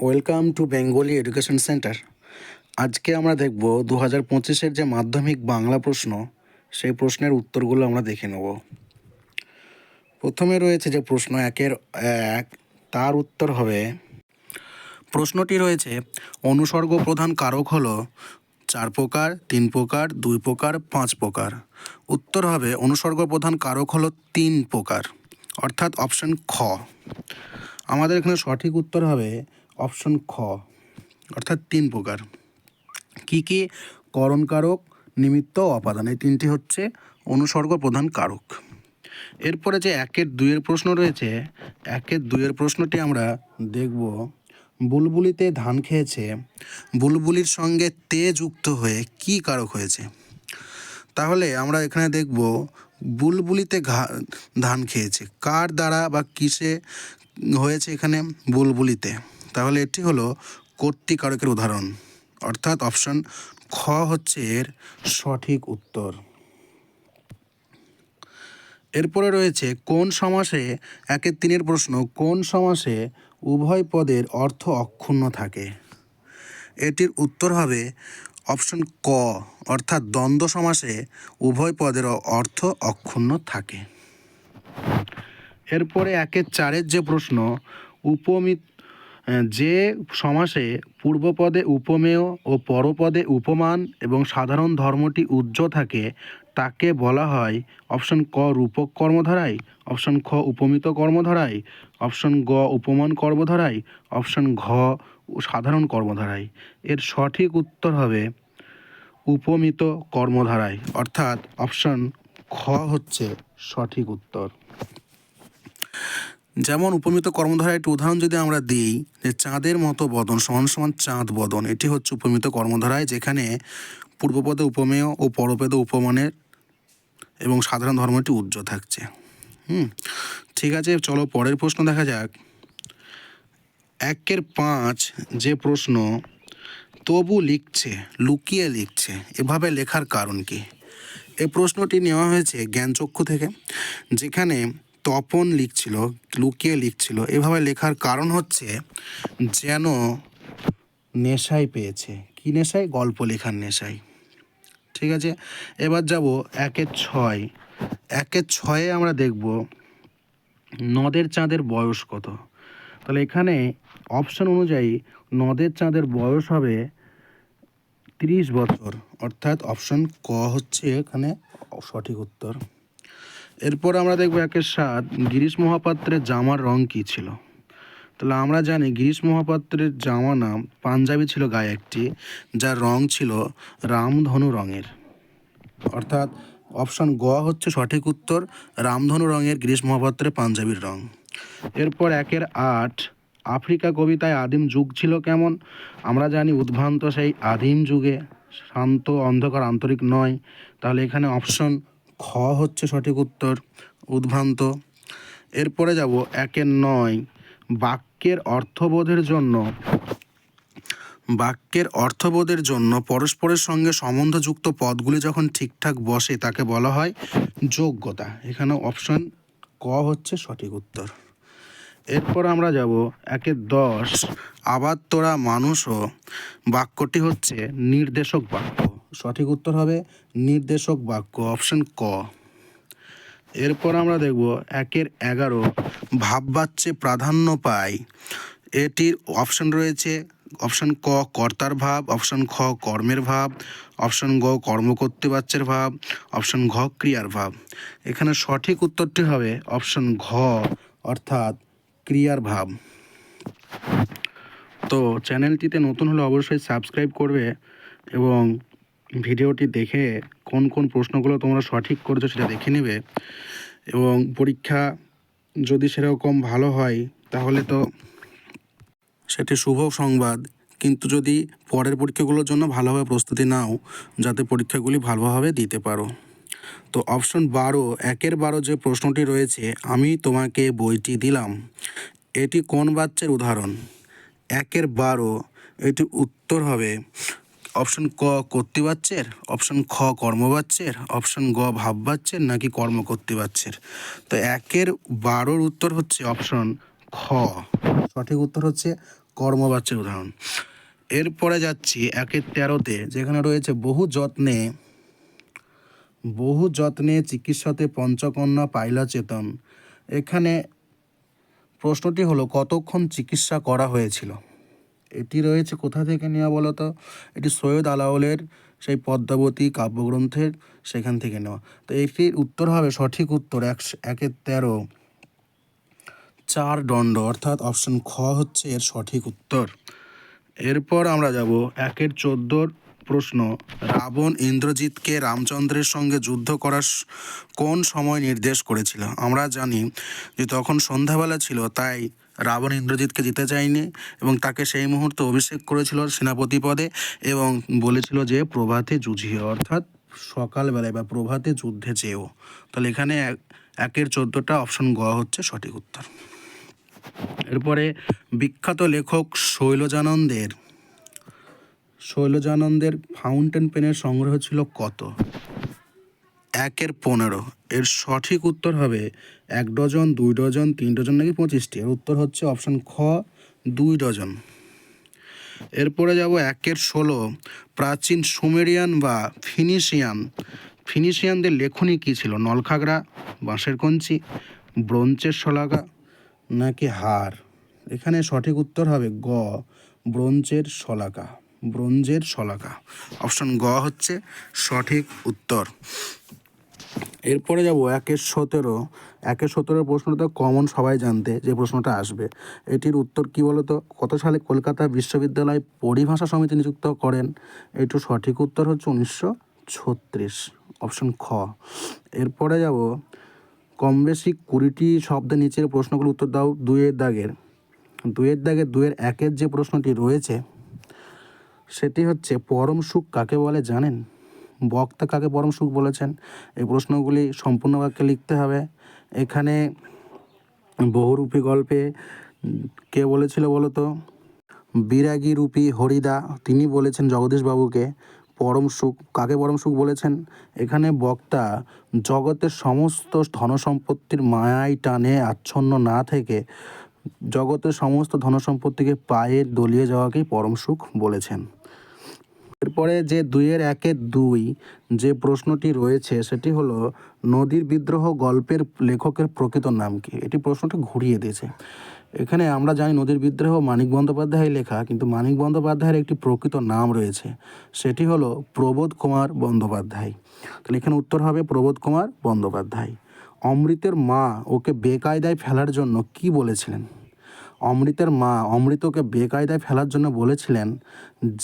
Welcome to Bengali education centre আজকে আমরা দেখব দু হাজার পঁচিশের যে মাধ্যমিক বাংলা প্রশ্ন, সেই প্রশ্নের উত্তরগুলো আমরা দেখে নেব। প্রথমে রয়েছে যে প্রশ্ন একের এক, তার উত্তর হবে, প্রশ্নটি রয়েছে, অনুসর্গ প্রধান কারক হলো চার প্রকার, তিন প্রকার, দুই প্রকার, পাঁচ প্রকার। উত্তর হবে, অনুসর্গ প্রধান কারক হলো তিন প্রকার, অর্থাৎ অপশন খ। আমাদের এখানে সঠিক উত্তর হবে অপশন খ, অর্থাৎ তিন প্রকার। কি কি? করণ কারক নিমিত্ত অপাদান। এই তিনটি হচ্ছে অনুসর্গ প্রধান কারক। এরপরে যে একের দুইয়ের প্রশ্ন রয়েছে, একের দুইয়ের প্রশ্নটি আমরা দেখব। বুলবুলিতে ধান খেয়েছে, বুলবুলির সঙ্গে তে যুক্ত হয়ে কি কারক হয়েছে? তাহলে আমরা এখানে দেখব, বুলবুলিতে ধান খেয়েছে। কার দ্বারা বা কিসে হয়েছে এখানে বুলবুলিতে? তাহলে এটি হলো কর্তৃকারকের উদাহরণ। অর্থাৎ অপশন খ হচ্ছে এর সঠিক উত্তর। এরপরে রয়েছে, কোন সমাসে, একের তিনের প্রশ্ন, কোন সমাসে উভয় পদের অর্থ অক্ষুণ্ণ থাকে? এটির উত্তর হবে অপশন ক, অর্থাৎ দ্বন্দ্ব সমাসে উভয় পদের অর্থ অক্ষুণ্ণ থাকে। এরপরে একের চারের যে প্রশ্ন, উপমিত যে সমাসে পূর্বপদে উপমেয় ও পরপদে উপমান এবং সাধারণ ধর্মটি উজ্জ্ব থাকে, তাকে বলা হয় অপশন ক রূপক কর্মধারায়, অপশন খ উপমিত কর্মধারায়, অপশন গ উপমান কর্মধারায়, অপশন ঘ সাধারণ কর্মধারায়। এর সঠিক উত্তর হবে উপমিত কর্মধারায়। অর্থাৎ অপশন খ হচ্ছে সঠিক উত্তর। যেমন উপমিত কর্মধারায় একটি উদাহরণ যদি আমরা দিই, যে চাঁদের মতো বদন সমান সমান চাঁদ বদন, এটি হচ্ছে উপমিত কর্মধারায় যেখানে পূর্বপদে উপমেয় ও পরপদে উপমানের এবং সাধারণ ধর্মটি উজ্জ্বল থাকছে। হুম, ঠিক আছে, চলো পরের প্রশ্ন দেখা যাক। একের পাঁচ যে প্রশ্ন, তবু লিখছে, লুকিয়ে লিখছে, এভাবে লেখার কারণ কি? এই প্রশ্নটি নেওয়া হয়েছে জ্ঞানচক্ষু থেকে, যেখানে তপন লিখছিল লুকিয়ে লিখছিল। এভাবে লেখার কারণ হচ্ছে যেন নেশায় পেয়েছে। কি নেশায় গল্প লেখার নেশায় ঠিক আছে? এবার যাব একের ছয়। একের ছয়ে আমরা দেখব নদের চাঁদের বয়স কত। তাহলে এখানে অপশন অনুযায়ী নদের চাঁদের বয়স হবে তিরিশ বছর। অর্থাৎ অপশন ক হচ্ছে এখানে সঠিক উত্তর। এরপর আমরা দেখব একের সাত, গিরিশ মহাপাত্রের জামার রং কী ছিল? তাহলে আমরা জানি গিরিশ মহাপাত্রের জামা নাম পাঞ্জাবি ছিল গায়ে একটি, যার রং ছিল রামধনু রঙের। অর্থাৎ অপশন গ হচ্ছে সঠিক উত্তর, রামধনু রঙের গিরিশ মহাপাত্রের পাঞ্জাবির রং। এরপর একের আট, আফ্রিকা কবিতায় আদিম যুগ ছিল কেমন? আমরা জানি উদ্ভ্রান্ত সেই আদিম যুগে, শান্ত অন্ধকার আন্তরিক নয়। তাহলে এখানে অপশন খ হচ্ছে সঠিক উত্তর, উদ্ভ্রান্ত। এরপরে যাব একের নয়, বাক্যের অর্থবোধের জন্য। বাক্যের অর্থবোধের জন্য পরস্পরের সঙ্গে সম্বন্ধযুক্ত পদগুলি যখন ঠিকঠাক বসে, তাকে বলা হয় যোগ্যতা। এখানে অপশন ক হচ্ছে সঠিক উত্তর। এরপর আমরা যাব একের দশ, আবার তোরা মানুষও বাক্যটি হচ্ছে নির্দেশক বাক্য। সঠিক উত্তর হবে নির্দেশক বাক্য অপশন ক। এরপর আমরা দেখব একের এগারো, ভাববাচ্যে প্রাধান্য পায় এটির অপশন রয়েছে অপশন ক, কর্তার ভাব অপশন খ, কর্মের ভাব অপশন গ কর্ম করতে বাচ্চার ভাব অপশন ঘ, ক্রিয়ার ভাব। এখানে সঠিক উত্তরটি হবে অপশন ঘ, অর্থাৎ ক্রিয়ার ভাব। তো চ্যানেলটিতে নতুন হলে অবশ্যই সাবস্ক্রাইব করবে এবং ভিডিওটি দেখে কোন কোন প্রশ্নগুলো তোমরা সঠিক করেছ সেটা দেখে নেবে এবং পরীক্ষা যদি সেরকম ভালো হয়, তাহলে তো সেটি শুভ সংবাদ। কিন্তু যদি পরের পরীক্ষাগুলোর জন্য ভালোভাবে প্রস্তুতি নাও, যাতে পরীক্ষাগুলি ভালোভাবে দিতে পারো। তো অপশন বারো, একের বারো যে প্রশ্নটি রয়েছে, আমি তোমাকে বইটি দিলাম। এটি কোন বাচ্চার উদাহরণ? একের বারো এটি উত্তর হবে অপশন ক কর্তৃবাচ্যের অপশন খ কর্মবাচ্যের অপশন গ ভাববাচ্যের নাকি কর্ম কর্তৃবাচ্যের তো একের বারোর উত্তর হচ্ছে অপশন খ। সঠিক উত্তর হচ্ছে কর্মবাচ্যের উদাহরণ। এরপরে যাচ্ছি একের তেরোতে, যেখানে রয়েছে বহু যত্নে বহু যত্নে চিকিৎসাতে পঞ্চকন্যা পাইলা চেতন। এখানে প্রশ্নটি হলো, কতক্ষণ চিকিৎসা করা হয়েছিল? এটি রয়েছে কোথা থেকে নেওয়া বলো তো? এটি সৈয়দ আলাউলের সেই পদ্মাবতী কাব্যগ্রন্থের সেখান থেকে নেওয়া। তো এটির উত্তর হবে সঠিক উত্তর একশো, একের তেরো। চার দণ্ড, অর্থাৎ অপশন খ হচ্ছে এর সঠিক উত্তর। এরপর আমরা যাব একের চোদ্দোর প্রশ্ন, রাবণ ইন্দ্রজিৎকে রামচন্দ্রের সঙ্গে যুদ্ধ করার কোন সময় নির্দেশ করেছিল? আমরা জানি যে তখন সন্ধ্যাবেলা ছিল, তাই রাবণ ইন্দ্রজিৎকে দিতে চায়নি এবং তাকে সেই মুহূর্তে অভিষেক করেছিল সেনাপতি পদে এবং বলেছিল যে প্রভাতে যুঝিয়ে অর্থাৎ সকালবেলায় বা প্রভাতে যুদ্ধে যেও। তাহলে এখানে এক- একের চোদ্দোটা অপশন গ হচ্ছে সঠিক উত্তর। এরপরে বিখ্যাত লেখক শৈলজানন্দের শৈলজানন্দের ফাউন্টেন পেনের সংগ্রহ ছিল কত? একের পনেরো। এর সঠিক উত্তর হবে এক ডজন, দুই ডজন, তিন ডজন নাকি পঁচিশটি? এর উত্তর হচ্ছে অপশন খ, দুই ডজন। এরপরে যাব একের ষোলো। প্রাচীন সুমেরিয়ান বা ফিনিশিয়ান। ফিনিশিয়ানদের লেখনী কী ছিল? নলখাগড়া, বাঁশের কঞ্চি, ব্রোঞ্চের শলাকা নাকি হার? এখানে সঠিক উত্তর হবে গ, ব্রোঞ্চের শলাকা ব্রোঞ্জের শলাকা অপশন গ হচ্ছে সঠিক উত্তর। এরপরে যাব একের সতেরো। একের সতেরো প্রশ্নটা কমন সবাই জানতে যে প্রশ্নটা আসবে। এটির উত্তর কি বলতো? কত সালে কলকাতা বিশ্ববিদ্যালয় পরিভাষা সমিতি নিযুক্ত করেন? এটির সঠিক উত্তর হচ্ছে উনিশশো ছত্রিশ। অপশন খ। এরপরে যাব, কম বেশি কুড়িটি শব্দের নিচের প্রশ্নগুলো উত্তর দাও দুয়ের দাগের। দুয়ের দাগের দুয়ের একের যে প্রশ্নটি রয়েছে, সেটি হচ্ছে পরম সুখ কাকে বলে জানেন? বক্তা কাকে পরম সুখ বলেছেন? এই প্রশ্নগুলি সম্পূর্ণ বাক্যে লিখতে হবে। এখানে বহুরূপী গল্পে কে বলেছিল বলো তো বিরাগী রূপী হরিদা, তিনি বলেছেন জগদীশবাবুকে পরম সুখ। কাকে পরম সুখ বলেছেন? এখানে বক্তা, জগতের সমস্ত ধনসম্পত্তির মায়ায় টানে আচ্ছন্ন না থেকে জগতের সমস্ত ধনসম্পত্তিকে পায়ে দলিয়ে যাওয়াকেই পরম সুখ বলেছেন। এরপরে যে দুইয়ের একের দুই যে প্রশ্নটি রয়েছে, সেটি হলো, নদীর বিদ্রোহ গল্পের লেখকের প্রকৃত নাম কি? এটি প্রশ্নটি ঘুরিয়ে দিয়েছে। এখানে আমরা জানি নদীর বিদ্রোহ মানিক বন্দ্যোপাধ্যায় লেখা, কিন্তু মানিক বন্দ্যোপাধ্যায়ের একটি প্রকৃত নাম রয়েছে, সেটি হলো প্রবোধ কুমার বন্দ্যোপাধ্যায়। তাহলে এখানে উত্তর হবে প্রবোধ কুমার বন্দ্যোপাধ্যায়। অমৃতের মা ওকে বেকায়দায় ফেলার জন্য কি বলেছিলেন? অমৃতের মা অমৃতকে বেকায়দায় ফেলার জন্য বলেছিলেন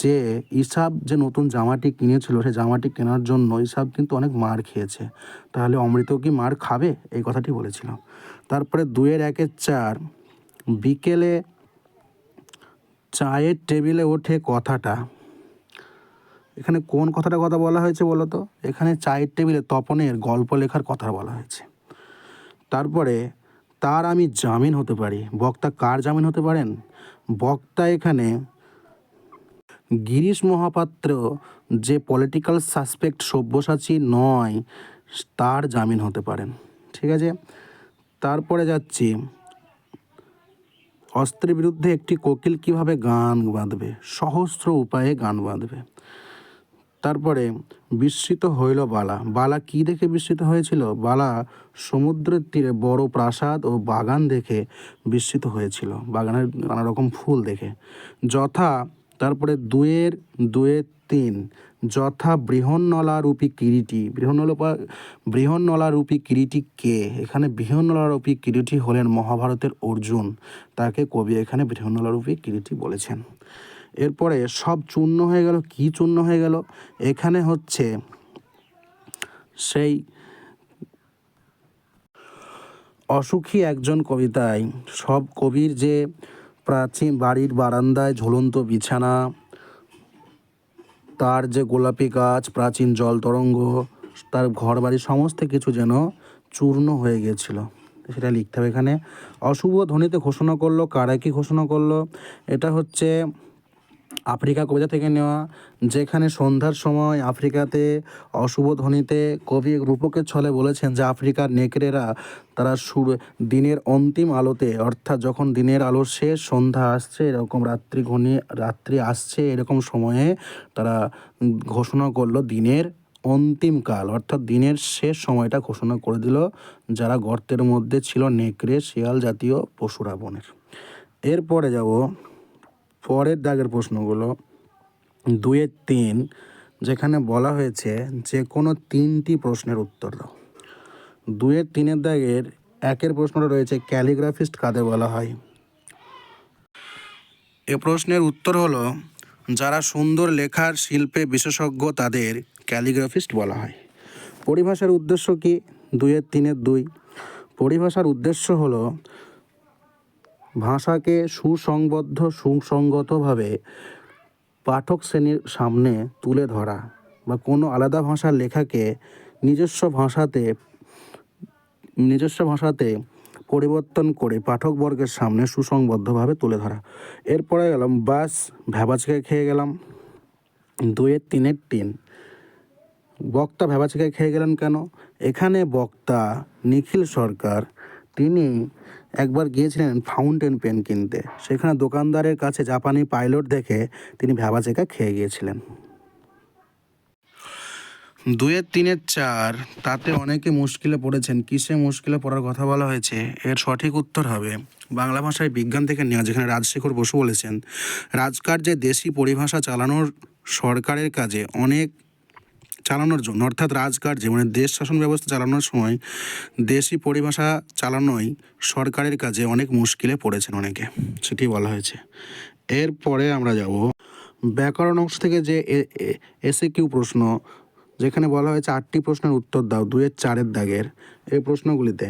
যে, ইসাব যে নতুন জামাটি কিনেছিল, সেই জামাটি কেনার জন্য ইসাব কিন্তু অনেক মার খেয়েছে। তাহলে অমৃত কি মার খাবে? এই কথাটি বলেছিল। তারপরে দুয়ের একের চার, বিকেলে চায়ের টেবিলে ওঠে কথাটা। এখানে কোন কথাটা কথা বলা হয়েছে বলো তো? এখানে চায়ের টেবিলে তপনের গল্প লেখার কথা বলা হয়েছে। তারপরে তার আমি জামিন হতে পারি। বক্তা কার জামিন হতে পারেন? বক্তা এখানে গিরিশ মহাপাত্র যে পলিটিক্যাল সাসপেক্ট সব্যসাচী নয়, তার জামিন হতে পারেন। ঠিক আছে? তারপরে যাচ্ছি। অস্ত্রের বিরুদ্ধে একটি কোকিল কীভাবে গান বাঁধবে? সহস্র উপায়ে গান বাঁধবে। তারপরে বিস্মিত হইল বালা। বালা কি দেখে বিস্মিত হয়েছিল? বালা সমুদ্রের তীরে বড় প্রাসাদ ও বাগান দেখে বিস্মিত হয়েছিল। বাগানের নানা রকম ফুল দেখে। যথা তারপরে দুয়ের দুয়ের তিন। যথা বৃহন্নলা রূপী কিরিটি। বৃহন্নলা বৃহন্নলা রূপী কিরিটি কে? এখানে বৃহন্নলা রূপী কিরিটি হলেন মহাভারতের অর্জুন। তাকে কবি এখানে বৃহন্নলা রূপী কিরিটি বলেছেন। এরপরে সব চূর্ণ হয়ে গেল, কি চূর্ণ হয়ে গেল? এখানে হচ্ছে সেই অসুখী একজন কবিতায়, সব কবির যে প্রাচীন বাড়ির বারান্দায় ঝুলন্ত বিছানা, তার যে গোলাপি গাছ, প্রাচীন জল তরঙ্গ, তার ঘর বাড়ি সমস্ত কিছু যেন চূর্ণ হয়ে গেছিল। সেটা লিখতে হবে এখানে। অশুভ ধ্বনিতে ঘোষণা করল, কারা কি ঘোষণা করল? এটা হচ্ছে আফ্রিকা কবিতা থেকে নেওয়া, যেখানে সন্ধ্যার সময় আফ্রিকাতে অশুভ ধ্বনিতে কবি রূপকের ছলে বলেছেন যে আফ্রিকার নেকড়েরা তারা সুর দিনের অন্তিম আলোতে, অর্থাৎ যখন দিনের আলো শেষ সন্ধ্যা আসছে, এরকম রাত্রি ঘনি, রাত্রি আসছে, এরকম সময়ে তারা ঘোষণা করল দিনের অন্তিম কাল, অর্থাৎ দিনের শেষ সময়টা ঘোষণা করে দিল যারা গর্তের মধ্যে ছিল নেকড়ে, শিয়াল জাতীয় পশুরা বনের এরপরে যাব পরের দাগের প্রশ্নগুলো দুয়ের তিন, যেখানে বলা হয়েছে যে কোনো তিনটি প্রশ্নের উত্তর দাও। দুয়ের তিনের দাগের একের প্রশ্নটা রয়েছে, ক্যালিগ্রাফিস্ট কাদের বলা হয়? এ প্রশ্নের উত্তর হলো, যারা সুন্দর লেখার শিল্পে বিশেষজ্ঞ তাদের ক্যালিগ্রাফিস্ট বলা হয়। পরিভাষার উদ্দেশ্য কি? দুয়ের তিনের দুই। পরিভাষার উদ্দেশ্য হলো ভাষাকে সুসংবদ্ধ, সুসংগতভাবে পাঠক শ্রেণির সামনে তুলে ধরা বা কোনো আলাদা ভাষার লেখাকে নিজস্ব ভাষাতে নিজস্ব ভাষাতে পরিবর্তন করে পাঠকবর্গের সামনে সুসংবদ্ধভাবে তুলে ধরা। এরপরে গেলাম বাস ভ্যাবাচকে খেয়ে গেলাম। দুয়ের, তিনের, তিন। বক্তা ভেবাচিকে খেয়ে গেলেন কেন? এখানে বক্তা নিখিল সরকার, তিনি একবার গিয়েছিলেন ফাউন্টেন পেন কিনতে। সেখানে দোকানদারের কাছে জাপানি পাইলট দেখে তিনি ভ্যাবাচেকা খেয়ে গিয়েছিলেন। দুয়ের তিনের চার, তাতে অনেকে মুশকিলে পড়েছেন। কিসে মুশকিলে পড়ার কথা বলা হয়েছে? এর সঠিক উত্তর হবে বাংলা ভাষায় বিজ্ঞান থেকে নেওয়া, যেখানে রাজশেখর বসু বলেছেন, রাজকার্যে দেশি পরিভাষা চালানোর সরকারের কাজে অনেক চালানোর জন্য, অর্থাৎ রাজকার্যে মানে দেশ শাসন ব্যবস্থা চালানোর সময় দেশি পরিভাষা চালানোই সরকারের কাজে অনেক মুশকিলে পড়েছেন অনেকে, সেটি বলা হয়েছে। এরপরে আমরা যাব ব্যাকরণ অংশ থেকে যে এসে কিউ প্রশ্ন, যেখানে বলা হয়েছে আটটি প্রশ্নের উত্তর দাও দুয়ের চারের দাগের। এই প্রশ্নগুলিতে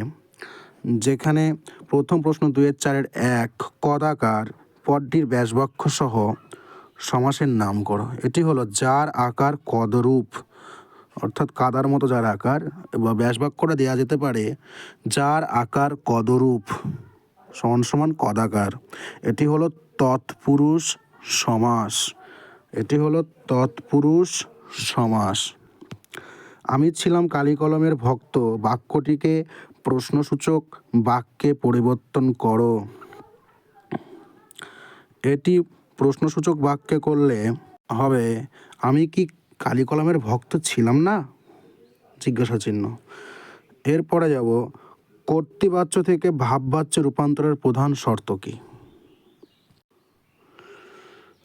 যেখানে প্রথম প্রশ্ন দুয়ের চারের এক, কদাকার পদটির ব্যাসবাক্য সহ সমাসের নাম করো এটি হলো যার আকার কদরূপ। অর্থাৎ কাদার মতো যার আকার বা ব্যাসবাক্যটা দেওয়া যেতে পারে, যার আকার কদরূপ, সমান সমান কদাকার। এটি হলো তৎপুরুষ সমাস। এটি হলো তৎপুরুষ সমাস। আমি ছিলাম কালী কলমের ভক্ত, বাক্যটিকে প্রশ্নসূচক বাক্যে পরিবর্তন করো। এটি প্রশ্নসূচক বাক্যে করলে হবে, আমি কি কালী কলমের ভক্ত ছিলাম না? জিজ্ঞাসা চিহ্ন। এরপরে যাব, কর্তৃবাচ্য থেকে ভাববাচ্য রূপান্তরের প্রধান শর্ত কী?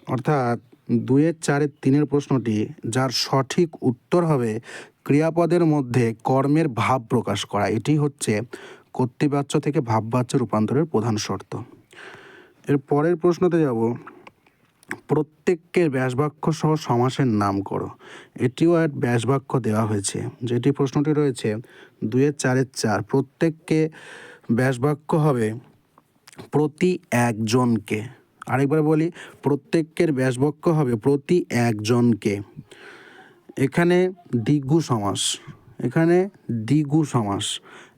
অর্থাৎ দুয়ের চারের তিনের প্রশ্নটি, যার সঠিক উত্তর হবে ক্রিয়াপদের মধ্যে কর্মের ভাব প্রকাশ করা। এটি হচ্ছে কর্তৃবাচ্য থেকে ভাববাচ্য রূপান্তরের প্রধান শর্ত। এর পরের প্রশ্নতে যাব প্রত্যেককে ব্যাসবাক্য সহ সমাসের নাম করো। এটিও এক ব্যাসবাক্য দেওয়া হয়েছে, যেটি প্রশ্নটি রয়েছে দুয়ের চারের চার, প্রত্যেককে ব্যাসবাক্য হবে প্রতি একজনকে। আরেকবার বলি, প্রত্যেকের ব্যাসবাক্য হবে প্রতি একজনকে। এখানে দ্বিগু সমাস, এখানে দ্বিগু সমাস।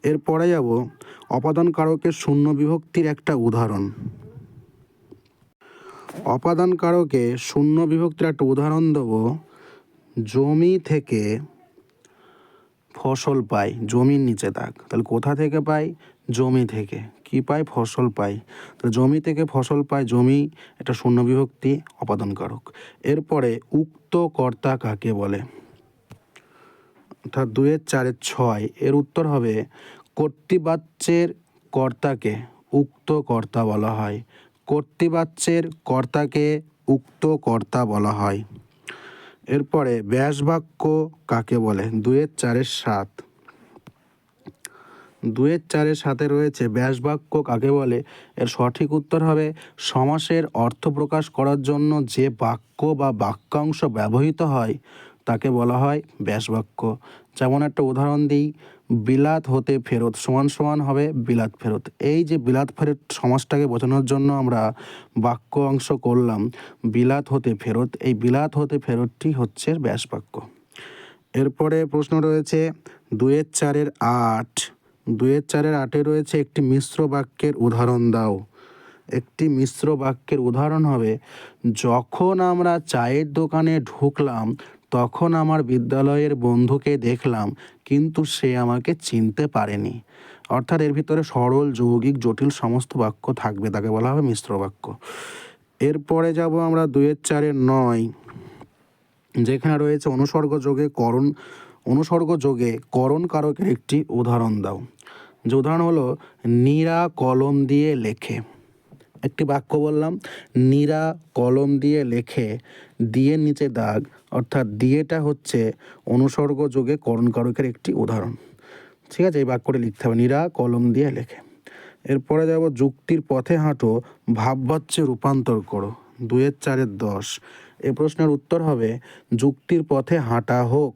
এরপরে যাব অপাদান কারকের শূন্য বিভক্তির একটা উদাহরণ। অপাদান কারকে শূন্য বিভক্তির একটা উদাহরণ দেবো। জমি থেকে ফসল পাই, জমির নিচে থাক তাহলে কোথা থেকে পাই? জমি থেকে। কি পাই? ফসল পাই। তাহলে জমি থেকে ফসল পাই, জমি এটা শূন্য বিভক্তি অপাদান কারক এরপরে উক্ত কর্তা কাকে বলে? অর্থাৎ দুয়ের চারের ছয়। এর উত্তর হবে কর্তৃবাচ্যের কর্তাকে উক্ত কর্তা বলা হয়। কর্তৃবাচ্যের কর্তাকে উক্ত কর্তা বলা হয়। এরপরে ব্যাসবাক্য কাকে বলে? দুয়ের চারের সাত। দুয়ের চারের সাথে রয়েছে ব্যাসবাক্য কাকে বলে? এর সঠিক উত্তর হবে সমাসের অর্থ প্রকাশ করার জন্য যে বাক্য বা বাক্যাংশ ব্যবহৃত হয়, তাকে বলা হয় ব্যাসবাক্য। যেমন একটা উদাহরণ দিই বিলাত হতে ফেরত সমান সমান হবে বিলাত ফেরত। এই যে বিলাত ফেরত সমাজটাকে বোঝানোর জন্য আমরা বাক্য অংশ করলাম, বিলাত হতে ফেরত, এই বিলাত হতে ফেরতটি হচ্ছে ব্যাস বাক্য এরপরে প্রশ্ন রয়েছে, দুয়ের চারের আট, দুয়ের চারের আটে রয়েছে একটি মিশ্র বাক্যের উদাহরণ দাও। একটি মিশ্র বাক্যের উদাহরণ হবে, যখন আমরা চায়ের দোকানে ঢুকলাম তখন আমার বিদ্যালয়ের বন্ধুকে দেখলাম, কিন্তু সে আমাকে চিনতে পারেনি। অর্থাৎ এর ভিতরে সরল, যৌগিক, জটিল সমস্ত বাক্য থাকবে, তাকে বলা হবে মিশ্র বাক্য। এরপরে যাব আমরা দুয়ের চারের নয়, যেখানে রয়েছে অনুসর্গ যোগে করণ, অনুসর্গ যোগে করণ কারকের একটি উদাহরণ দাও। যে উদাহরণ হলো, নীরা কলম দিয়ে লেখে। একটি বাক্য বললাম, নীরা কলম দিয়ে লেখে, দিয়ে নিচে দাগ অর্থাৎ দিয়েটা হচ্ছে অনুসর্গ যোগে করণ কারকের একটি উদাহরণ। ঠিক আছে, এই বাক্যটি লিখতে হবে, নিরা কলম দিয়ে লেখে। এরপরে যাব, যুক্তির পথে হাঁটো, ভাববাচ্যে রূপান্তর করো। দুয়ের চারের দশ। এ প্রশ্নের উত্তর হবে, যুক্তির পথে হাঁটা হোক।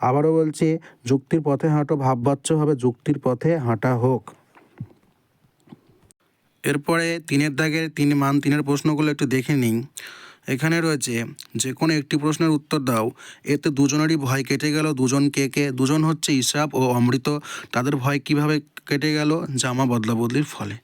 আবারও বলছি, যুক্তির পথে হাঁটো, ভাববাচ্য হবে, যুক্তির পথে হাঁটা হোক। এরপরে তিনের দাগের তিন মান তিনের প্রশ্নগুলো একটু দেখে নিই। এখানে রয়েছে, যে কোনো একটি প্রশ্নের উত্তর দাও। এতে দুজনেরই ভয় কেটে গেল। দুজন কে কে, দুজন হচ্ছে ইসাব ও অমৃত। তাদের ভয় কীভাবে কেটে গেল? জামা বদলা বদলির ফলে।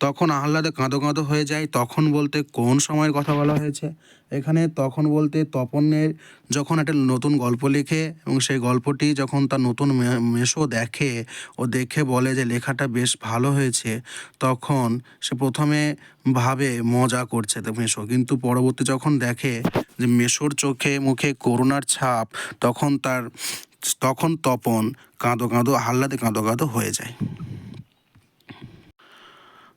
তখন আহ্লাদে কাঁদো কাঁদো হয়ে যায়। তখন বলতে কোন সময়ের কথা বলা হয়েছে? এখানে তখন বলতে তপনের যখন একটা নতুন গল্প লেখে এবং সেই গল্পটি যখন তার নতুন মেশো দেখে ও দেখে বলে যে লেখাটা বেশ ভালো হয়েছে, তখন সে প্রথমে ভাবে মজা করছে মেশো কিন্তু পরবর্তী যখন দেখে যে মেশোর চোখে মুখে করোনার ছাপ, তখন তার, তখন তপন কাঁদো কাঁদো, আহ্লাদে কাঁদো কাঁদো হয়ে যায়।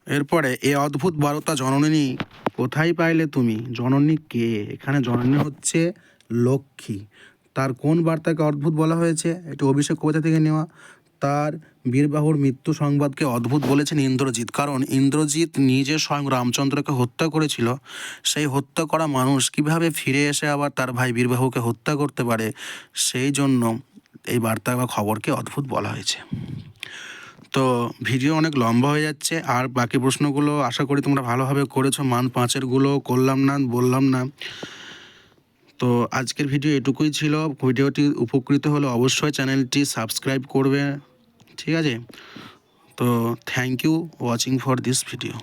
এরপরে এ অদ্ভুত বারতা জননী কোথায় পাইলে তুমি? জননী কে? এখানে জননী হচ্ছে লক্ষ্মী। তার কোন বার্তাকে অদ্ভুত বলা হয়েছে? এটি অভিষেক কবিতা থেকে নেওয়া। তার বীরবাহুর মৃত্যু সংবাদকে অদ্ভুত বলেছেন ইন্দ্রজিৎ। কারণ ইন্দ্রজিৎ নিজে স্বয়ং রামচন্দ্রকে হত্যা করেছিল। সেই হত্যা করা মানুষ কীভাবে ফিরে এসে আবার তার ভাই বীরবাহুকে হত্যা করতে পারে? সেই জন্য এই বার্তা বা খবরকে অদ্ভুত বলা হয়েছে। তো ভিডিও অনেক লম্বা হয়ে যাচ্ছে, আর বাকি প্রশ্নগুলো আশা করি তোমরা ভালোভাবে করেছ। মান পাঁচেরগুলো করলাম না, বললাম না। তো আজকের ভিডিও এটুকুই ছিল। ভিডিওটি উপকৃত হলে অবশ্যই চ্যানেলটি সাবস্ক্রাইব করবে। ঠিক আছে? তো thank you watching for this video